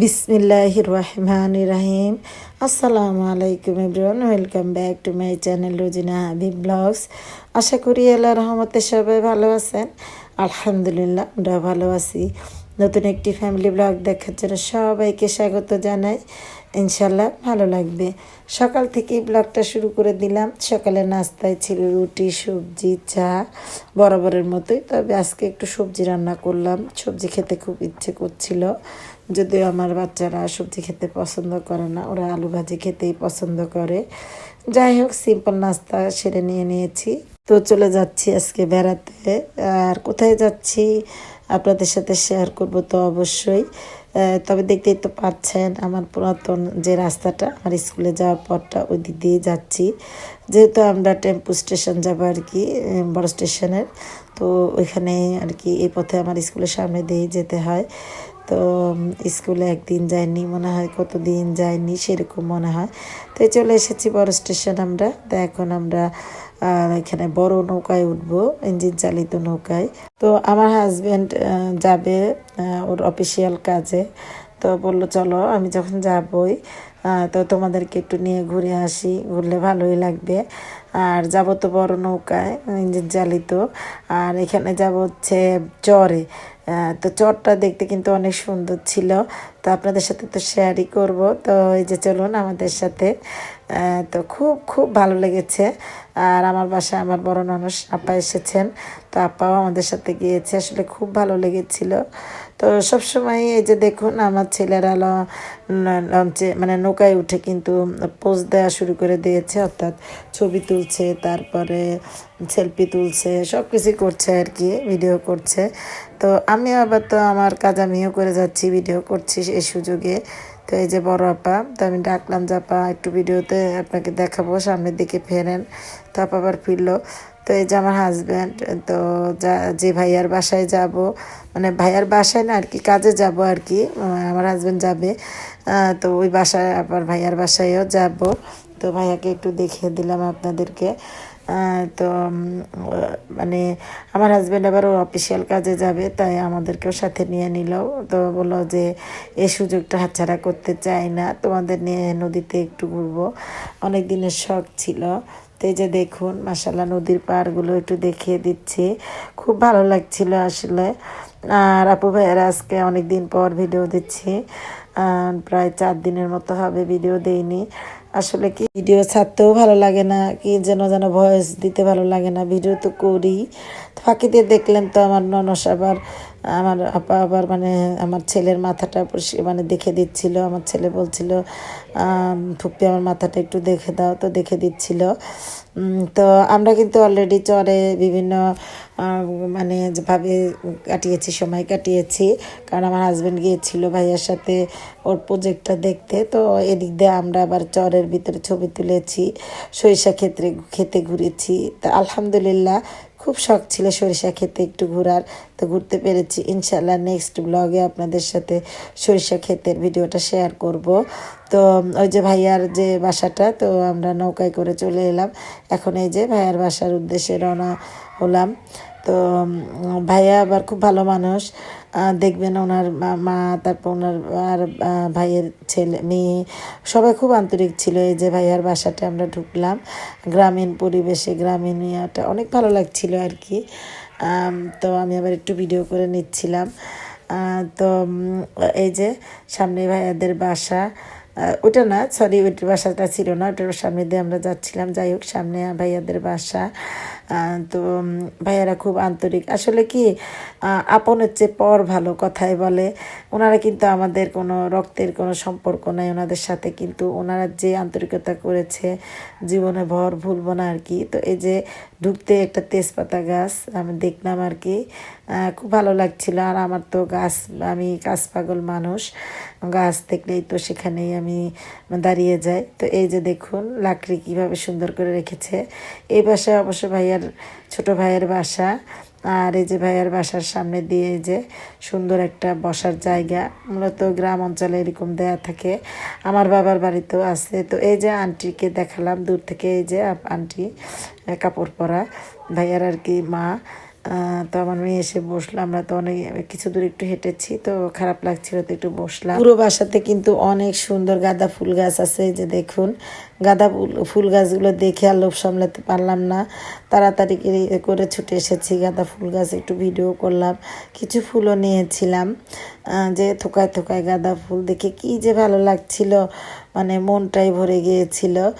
বিসমিল্লাহ রহমান রাহিম আসসালামু আলাইকুম everyone, welcome back to my channel Rozina Habib vlogs. আশা করি আল্লাহ রহমতে সবাই ভালো আছেন। আলহামদুলিল্লাহ আমরা ভালো আছি। নতুন একটি ফ্যামিলি ব্লগ দেখার জন্য সবাইকে স্বাগত জানাই। ইনশাল্লাহ ভালো লাগবে। সকাল থেকেই ব্লগটা শুরু করে দিলাম। সকালে নাস্তায় ছিল রুটি, সবজি, চা, বরাবরের মতোই। তবে আজকে একটু সবজি রান্না করলাম। সবজি খেতে খুব ইচ্ছে করছিল। যদিও আমার বাচ্চারা সবজি খেতে পছন্দ করে না, ওরা আলু ভাজি খেতেই পছন্দ করে। যাই হোক সিম্পল নাস্তা সেরে নিয়ে নিয়েছি। তো চলে যাচ্ছি আজকে বেড়াতে। আর কোথায় যাচ্ছি? আপনাদের সাথে শেয়ার করব তো অবশ্যই। তবে দেখতেই তো পাচ্ছেন আমার পুরাতন যে রাস্তাটা, আমার স্কুলে যাওয়ার পরটা ওই দিক দিয়ে যাচ্ছি। যেহেতু আমরা টেম্পু স্টেশন যাব আর কি বড় স্টেশনের, তো ওইখানে আর কি এই পথে আমার স্কুলের সামনে দিয়ে যেতে হয়। তো স্কুলে একদিন যাইনি, মনে হয় কতদিন যাইনি, সেরকম মনে হয়। তো চলে এসেছি বড় স্টেশন আমরা, তো এখন আমরা আহ, এখানে বড় নৌকায় উঠবো ইঞ্জিন চালিত নৌকায়। তো আমার হাজব্যান্ড যাবে ওর অফিসিয়াল কাজে। তো বলল চলো আমি যখন যাবই তো তোমাদেরকে একটু নিয়ে ঘুরে আসি ঘুরলে ভালোই লাগবে। আর যাব তো বড় নৌকায় ইঞ্জিন চালিত। আর এখানে যাব হচ্ছে চরে। তো চরটা দেখতে কিন্তু অনেক সুন্দর ছিল। তো আপনাদের সাথে তো শেয়ারই করব। তো এই যে চলুন আমাদের সাথে। তো খুব খুব ভালো লেগেছে। আর আমার বাসায় আমার বড় মানুষ আপা এসেছেন। তো আপাও আমাদের সাথে গিয়েছে, আসলে খুব ভালো লেগেছিল। তো সবসময় এই যে দেখুন, আমার ছেলেরা লঞ্চে মানে নৌকায় উঠে কিন্তু পোজ দেওয়া শুরু করে দিয়েছে, অর্থাৎ ছবি তুলছে, তারপরে সেলফি তুলছে সব কিছুই করছে আর কি, ভিডিও করছে। তো আমি আবার তো আমার কাজ আমিও করে যাচ্ছি, ভিডিও করছি এই সুযোগে। তো এই যে বড় আপা, তো আমি ডাকলাম যে আপা, একটু ভিডিওতে আপনাকে দেখাবো, সামনের দিকে ফেরেন। তো আপা আবার ফিরল। তো এই যে আমার হাজব্যান্ড তো যা, যে ভাইয়ার বাসায় যাব মানে ভাইয়ার বাসায় না আর কি, কাজে যাব আর কি, আমার হাজব্যান্ড যাবে। তো ওই বাসায়, আবার ভাইয়ার বাসায়ও যাব। তো ভাইয়াকে একটু দেখিয়ে দিলাম আপনাদেরকে। তো মানে আমার হাজব্যান্ড আবার ওর অফিসিয়াল কাজে যাবে, তাই আমাদেরকেও সাথে নিয়ে নিল। তো বলল যে এই সুযোগটা হাতছাড়া করতে চাই না, তোমাদের নিয়ে নদীতে একটু ঘুরবো। অনেক দিনের শখ ছিল। তো এই যে দেখুন মাসাল্লাহ নদীর পাড়গুলো একটু দেখিয়ে দিচ্ছি। খুব ভালো লাগছিল আসলে। আর আপু ভাইয়ারা আজকে অনেক দিন পর ভিডিও দিচ্ছি। প্রায় চার দিনের মতো হবে ভিডিও দেইনি। আসলে কি ভিডিও ছাড়তেও ভালো লাগে না, কি যেন যেন ভয়েস দিতে ভালো লাগে না, ভিডিও তো করি। ফাঁকি দিয়ে দেখলেন তো আমার ননস আবার আমার আপা আবার মানে আমার ছেলের মাথাটা মানে দেখে দিচ্ছিল, আমার ছেলে বলছিল ফুপ্পি আমার মাথাটা একটু দেখে দাও। তো দেখে দিচ্ছিল। তো আমরা কিন্তু অলরেডি চরে বিভিন্ন মানে যেভাবে কাটিয়েছি, সময় কাটিয়েছি। কারণ আমার হাজব্যান্ড গিয়েছিল ভাইয়ার সাথে ওর প্রজেক্টটা দেখতে। তো এদিক দিয়ে আমরা আবার চরের ভিতরে ছবি তুলেছি, সরিষা ক্ষেত্রে খেতে ঘুরেছি। তা আলহামদুলিল্লাহ খুব শখ ছিল সরিষা খেতে একটু ঘোরার, তো ঘুরতে পেরেছি। ইনশাল্লাহ নেক্সট ব্লগে আপনাদের সাথে সরিষা ক্ষেতের ভিডিওটা শেয়ার করব। তো, ওই যে ভাইয়ার যে বাসাটা, তো আমরা নৌকায় করে চলে এলাম। এখন এই যে ভাইয়ার বাসার উদ্দেশ্যে রওনা হলাম। তো, ভাইয়া আবার খুব ভালো মানুষ। দেখবেন ওনার মা- তারপর ওনার আর ভাইয়ের ছেলে, মেয়ে, সবাই খুব আন্তরিক ছিল। এই যে ভাইয়ার বাসাটা আমরা ঢুকলাম, গ্রামীণ পরিবেশে গ্রামীণ ইয়াটা অনেক ভালো লাগছিল আর কি। তো আমি আবার একটু ভিডিও করে নিচ্ছিলাম। তো এই যে সামনে ভাইয়াদের বাসা ওটা না সরি ওইটার বাসাটা ছিল না ওটার সামনে দিয়ে আমরা যাচ্ছিলাম। যাই হোক, সামনে ভাইয়াদের বাসা। তো ভাইয়ারা খুব আন্তরিক। আসলে কি আপন আপনের চেয়ে পর ভালো কথাই বলে। ওনারা কিন্তু আমাদের কোনো রক্তের কোনো সম্পর্ক নাই ওনাদের সাথে, কিন্তু ওনারা যে আন্তরিকতা করেছে, জীবনে ভর ভুলব না আর কি। তো এই যে ঢুকতে একটা তেজপাতা গাছ আমি দেখলাম আর কি। খুব ভালো লাগছিল। আর আমার তো গাছ, আমি গাছ পাগল মানুষ। গাছ দেখলেই তো সেখানেই আমি দাঁড়িয়ে যাই। তো এই যে দেখুন, লাকড়ি কীভাবে সুন্দর করে রেখেছে। এই বাসায় অবশ্য ভাইয়ার, ছোট ভাইয়ের বাসা। আর এই যে ভাইয়ার বাসার সামনে দিয়ে যে সুন্দর একটা বসার জায়গা, মূলত গ্রাম অঞ্চলে এরকম দেয়া থাকে। আমার বাবার বাড়িতেও আছে। তো এই যে আন্টিকে দেখালাম, দূর থেকে এই যে আন্টি কাপড় পরা, ভাইয়ার আর কি মা। তো আমার মেয়ে এসে বসল, আমরা তো অনেক, কিছু দূর একটু হেঁটেছি, তো খারাপ লাগছিল তো একটু বসলাম। পুরো বাসাতে কিন্তু অনেক সুন্দর গাঁদা ফুল গাছ আছে যে দেখুন। গাঁদা ফুল ফুল গাছগুলো দেখে আর লোভ সামলাতে পারলাম না। তাড়াতাড়ি করে- ছুটে এসেছি, গাঁদা ফুল গাছ একটু ভিডিও করলাম, কিছু ফুলও নিয়েছিলাম। যে থোকায় থোকায় গাঁদা ফুল, দেখে কি যে ভালো লাগছিল মানে মনটাই ভরে গিয়েছিল।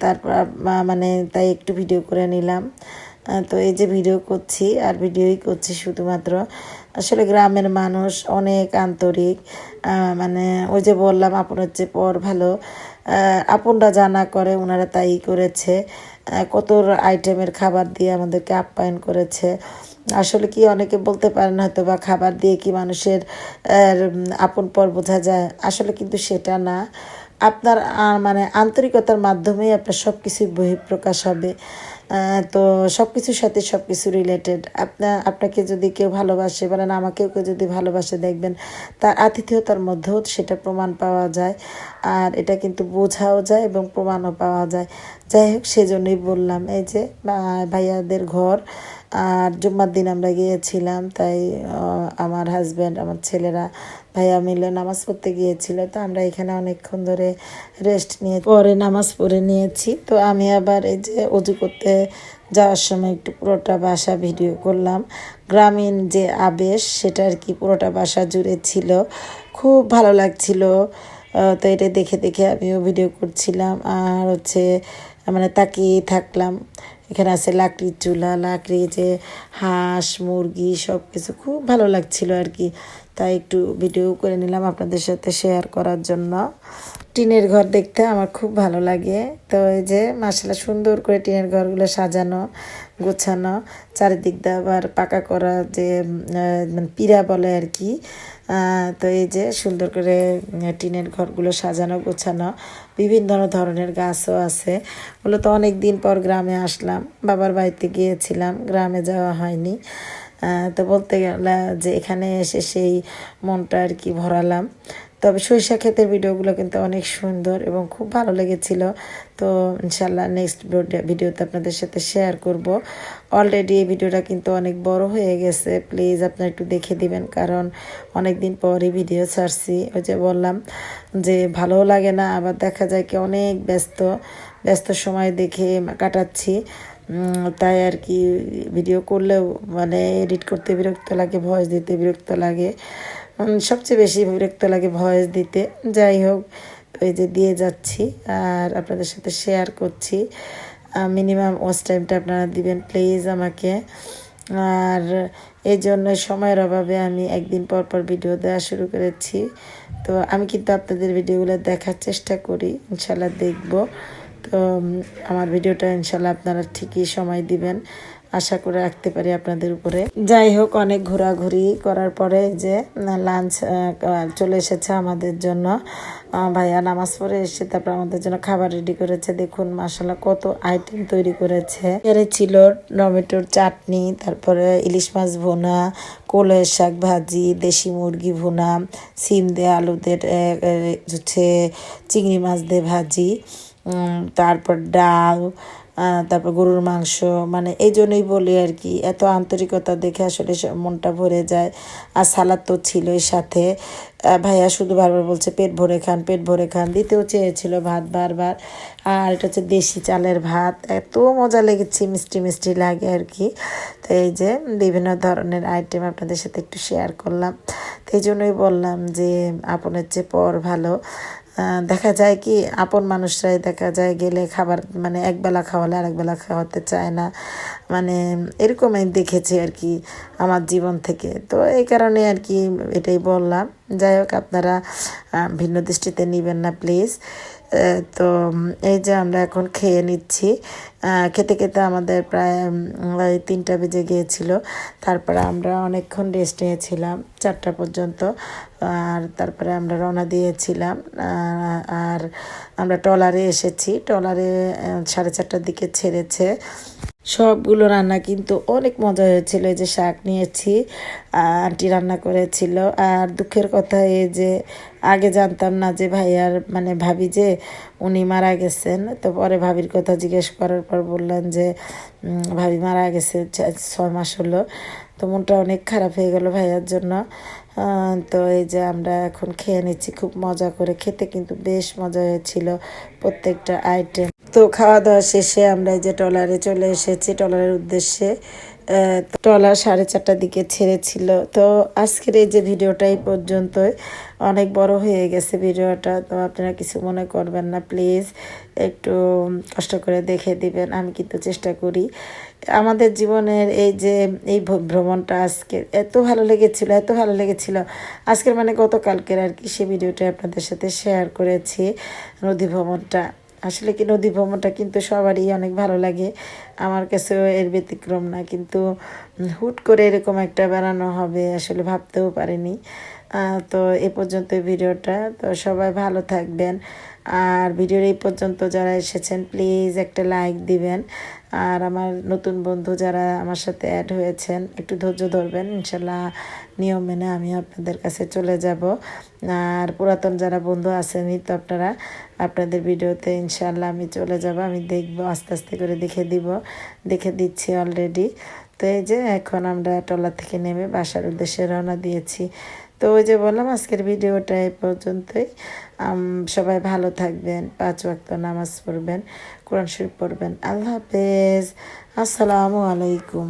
তারপর মানে তাই একটু ভিডিও করে নিলাম। তো এই যে ভিডিও করছি আর ভিডিওই করছি শুধুমাত্র। আসলে গ্রামের মানুষ অনেক আন্তরিক মানে ওই যে বললাম আপন হচ্ছে পর ভালো। আপনরা জানা করে ওনারা তাই করেছে। কত আইটেমের খাবার দিয়ে আমাদেরকে আপ্যায়ন করেছে। আসলে কি অনেকে বলতে পারেন হয়তো বা খাবার দিয়ে কি মানুষের আপন পর বোঝা যায়? আসলে কিন্তু সেটা না। আপনার মানে আন্তরিকতার মাধ্যমেই আপনার সব কিছুই বহিঃপ্রকাশ হবে। তো সব কিছুর সাথে সব কিছু রিলেটেড আপনা আপনাকে যদি কেউ ভালোবাসে, বলেন আমাকেও কেউ যদি ভালোবাসে, দেখবেন তার আতিথেয়তার মধ্যেও সেটা প্রমাণ পাওয়া যায়। আর এটা কিন্তু বোঝাও যায় এবং প্রমাণও পাওয়া যায়। যাই হোক, সেজন্যই বললাম, এই যে ভাইয়াদের ঘর, আর জুম্মার দিন আমরা গিয়েছিলাম, তাই আমার হাজব্যান্ড আমার ছেলেরা ভাইয়া মিলে নামাজ পড়তে গিয়েছিল, তো আমরা এখানে অনেকক্ষণ ধরে রেস্ট নিয়ে, পরে নামাজ পড়ে নিয়েছি। তো আমি আবার এই যে অজু করতে যাওয়ার সময় একটু পুরোটা বাসা ভিডিও করলাম। গ্রামীণ যে আবেশ, সেটা আর কি পুরোটা বাসা জুড়ে ছিল। খুব ভালো লাগছিল। তো এটা দেখে দেখে আমিও ভিডিও করছিলাম। আর হচ্ছে মানে তাকিয়ে থাকলাম। এখানে আছে লাকড়ির চুলা, লাকড়ি, যে হাঁস, মুরগি সব কিছু খুব ভালো লাগছিল আর কি। তাই একটু ভিডিও করে নিলাম আপনাদের সাথে শেয়ার করার জন্য। টিনের ঘর দেখতে আমার খুব ভালো লাগে। তো এই যে মাসালা সুন্দর করে টিনের ঘরগুলো সাজানো, গোছানো, চারিদিক দিয়ে আবার পাকা করা যে মানে পীড়া বলে আর কি। তো এই যে সুন্দর করে টিনের ঘরগুলো সাজানো, গোছানো, বিভিন্ন ধরনের গাছও আছে। মূলত অনেক দিন পর গ্রামে আসলাম। বাবার বাড়িতে গিয়েছিলাম, গ্রামে যাওয়া হয়নি। তো বলতে গেলে যে এখানে এসে সেই মনটা আর কি ভরালাম। তবে সরিষা ক্ষেতের ভিডিওগুলো কিন্তু অনেক সুন্দর এবং খুব ভালো লেগেছিল। তো ইনশাল্লাহ নেক্সট ভিডিওতে আপনাদের সাথে শেয়ার করব। অলরেডি এই ভিডিওটা কিন্তু অনেক বড় হয়ে গেছে। প্লিজ আপনারা একটু দেখে দিবেন, কারণ অনেক দিন পরই ভিডিও ছাড়ছি। ওই যে বললাম যে ভালোও লাগে না, আবার দেখা যায় কি অনেক ব্যস্ত ব্যস্ত সময় দেখে কাটাচ্ছি। তাই আর কি ভিডিও করলেও মানে এডিট করতে বিরক্ত লাগে ভয়েস দিতে বিরক্ত লাগে। সবচেয়ে বেশি বিরক্ত লাগে ভয়েস দিতে। যাই হোক ওই যে দিয়ে যাচ্ছি আর আপনাদের সাথে শেয়ার করছি। মিনিমাম ওয়াচ টাইমটা আপনারা দিবেন প্লিজ আমাকে। আর এই জন্য সময়ের অভাবে আমি একদিন পর পর ভিডিও দেওয়া শুরু করেছি। তো আমি কিন্তু আপনাদের ভিডিওগুলো দেখার চেষ্টা করি ইনশাল্লাহ দেখব। তো আমার ভিডিওটা ইনশাল্লাহ আপনারা ঠিকই সময় দিবেন। আশা করে রাখতে পারি আপনাদের উপরে। যাই হোক, অনেক ঘোরাঘুরি করার পরে যে লাঞ্চ চলে এসেছে আমাদের জন্য। ভাইয়া নামাজ পড়ে এসে তারপর আমাদের জন্য খাবার রেডি করেছে। দেখুন মাসালা কত আইটেম তৈরি করেছে। এর ছিল টমেটোর চাটনি, তারপরে ইলিশ মাছ ভুনা কোলের শাক ভাজি, দেশি মুরগি ভুনা, সিম দিয়ে আলু হচ্ছে চিংড়ি মাছ দিয়ে ভাজি। তারপর ডাল তারপর গরুর মাংস মানে এই জন্যই বলি আর কি, এত আন্তরিকতা দেখে আসলে মনটা ভরে যায়। আর সালাদ তো ছিলই সাথে। ভাইয়া শুধু বারবার বলছে, পেট ভরে খান, পেট ভরে খান। দিতেও চেয়েছিল ভাত বারবার। আর এটা হচ্ছে দেশি চালের ভাত। এত মজা লেগেছে, মিষ্টি মিষ্টি লাগে আর কি। তো এই যে বিভিন্ন ধরনের আইটেম আপনাদের সাথে একটু শেয়ার করলাম। তো এই জন্যই বললাম যে, আপনের চেয়ে পর ভালো। দেখা যায় কি, আপন মানুষরাই দেখা যায় গেলে খাবার মানে একবেলা খাওয়ালে আরেকবেলা খাওয়াতে চায় না। মানে এরকম আমি দেখেছি আর কি, আমার জীবন থেকে। তো এই কারণে আর কি এটাই বললাম। যাই হোক আপনারা ভিন্ন দৃষ্টিতে নেবেন না প্লিজ তো এই যে আমরা এখন খেয়ে নিচ্ছি। খেতে খেতে আমাদের প্রায় তিনটা বেজে গিয়েছিল। তারপরে আমরা অনেকক্ষণ রেস্ট নিয়েছিলাম চারটা পর্যন্ত। আর তারপরে আমরা রওনা দিয়েছিলাম। আর আমরা ট্রলারে এসেছি। ট্রলারে আহ, সাড়ে চারটার দিকে ছেড়েছে। সবগুলো রান্না কিন্তু অনেক মজা হয়েছিল। এই যে শাক নিয়েছি আন্টি রান্না করেছিল। আর দুঃখের কথা এই যে আগে জানতাম না যে ভাইয়ার মানে ভাবি যে উনি মারা গেছেন। তো পরে ভাবির কথা জিজ্ঞেস করার পর বললেন যে ভাবি মারা গেছে ছয় মাস হলো। তো মনটা অনেক খারাপ হয়ে গেল ভাইয়ার জন্য। তো এই যে আমরা এখন খেয়ে নিচ্ছি। খুব মজা করে খেতে কিন্তু বেশ মজা হয়েছিল প্রত্যেকটা আইটেম তো খাওয়া দাওয়া শেষে আমরা যে ট্রলারে চলে এসেছি ট্রলারের উদ্দেশ্যে আহ, ট্রলার সাড়ে চারটার দিকে ছেড়েছিল। তো আজকের এই যে ভিডিওটা এই পর্যন্তই। অনেক বড় হয়ে গেছে ভিডিওটা তো আপনারা কিছু মনে করবেন না প্লিজ। একটু কষ্ট করে দেখে দিবেন আমি কিন্তু চেষ্টা করি। আমাদের জীবনের এই যে এই ভ্রমণটা আজকে এত ভালো লেগেছিল এত ভালো লেগেছিল। আজকের মানে গতকালকের আর কি সে ভিডিওটা আপনাদের সাথে শেয়ার করেছি নদী ভ্রমণটা। আসলে কি নদী ভ্রমণটা কিন্তু সবারই অনেক ভালো লাগে। আমার কাছেও এর ব্যতিক্রম না, কিন্তু হুট করে এরকম একটা বেড়ানো হবে আসলে ভাবতেও পারিনি। তো এ পর্যন্ত ভিডিওটা, তো সবাই ভালো থাকবেন। আর ভিডিওর এই পর্যন্ত যারা এসেছেন, প্লিজ একটা লাইক দিবেন। আর আমার নতুন বন্ধু যারা আমার সাথে অ্যাড হয়েছেন, একটু ধৈর্য ধরবেন, ইনশাল্লাহ নিয়ম মেনে আমি আপনাদের কাছে চলে যাব। আর পুরাতন যারা বন্ধু আছেনই তো আপনারা, আপনাদের ভিডিওতে ইনশাল্লাহ আমি চলে যাব, আমি দেখব, আস্তে আস্তে করে দেখে দিব, দেখে দিচ্ছি অলরেডি তো এই যে এখন আমরা টলার থেকে নেমে বাসার উদ্দেশ্যে রওনা দিয়েছি। তো ওই যে বললাম, আজকের ভিডিওটা এই পর্যন্তই। সবাই ভালো থাকবেন, পাঁচ ওয়াক্ত নামাজ পড়বেন, কোরআন শরীফ পড়বেন। আল্লাহ হাফেজ। আসসালামু আলাইকুম।